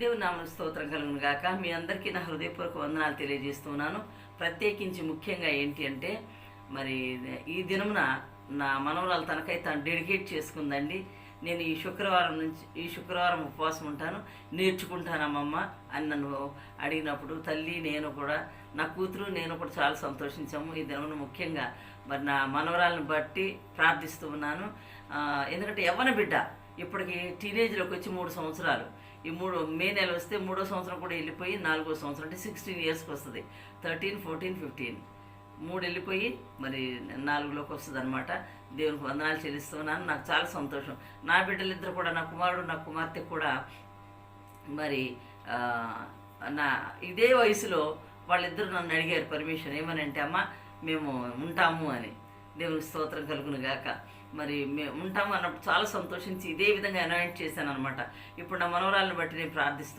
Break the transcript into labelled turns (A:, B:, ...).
A: దేవుని నామ స్తోత్రం కలుగును గాక. మీ అందరికీ నా హృదయపూర్వక వందనాలు తెలియజేస్తున్నాను. ప్రత్యేకించి ముఖ్యంగా ఏంటి అంటే మరి ఈ దినమున నా మనవరాలు తనకై తను డెడికేట్ చేసుకుందండి. నేను ఈ శుక్రవారం నుంచి ఈ శుక్రవారం ఉపవాసం ఉంటాను. నేర్చుకుంటానమ్మమ్మ అని నన్ను అడిగినప్పుడు తల్లి నేను కూడా నా కూతురు నేను కూడా చాలా సంతోషించాము. ఈ దినమున ముఖ్యంగా మరి నా మనవరాలను బట్టి ప్రార్థిస్తూ ఉన్నాను. ఎందుకంటే యవ్వన బిడ్డ ఇప్పటికి టీనేజ్లోకి వచ్చి మూడు సంవత్సరాలు. ఈ మూడు మే నెల వస్తే మూడో సంవత్సరం కూడా వెళ్ళిపోయి నాలుగో సంవత్సరం అంటే సిక్స్టీన్ ఇయర్స్కి వస్తుంది. థర్టీన్ ఫోర్టీన్ ఫిఫ్టీన్ మూడు వెళ్ళిపోయి మరి నాలుగులోకి వస్తుంది అనమాట దేవునికి వందనాలు చెల్లిస్తున్నాను. నాకు చాలా సంతోషం. నా బిడ్డలిద్దరు కూడా నా కుమారుడు నా కుమార్తె కూడా మరి నా ఇదే వయసులో వాళ్ళిద్దరు నన్ను అడిగారు పర్మిషన్ ఏమని అంటే అమ్మ మేము ఉంటాము అని. దేవుని స్తోత్రం కలుగును గాక. మరి మేము ఉంటాము అన్నప్పుడు చాలా సంతోషించి ఇదే విధంగా అనాయింట్ చేశాను అనమాట ఇప్పుడు నా మనవరాలను బట్టి నేను ప్రార్థిస్తూ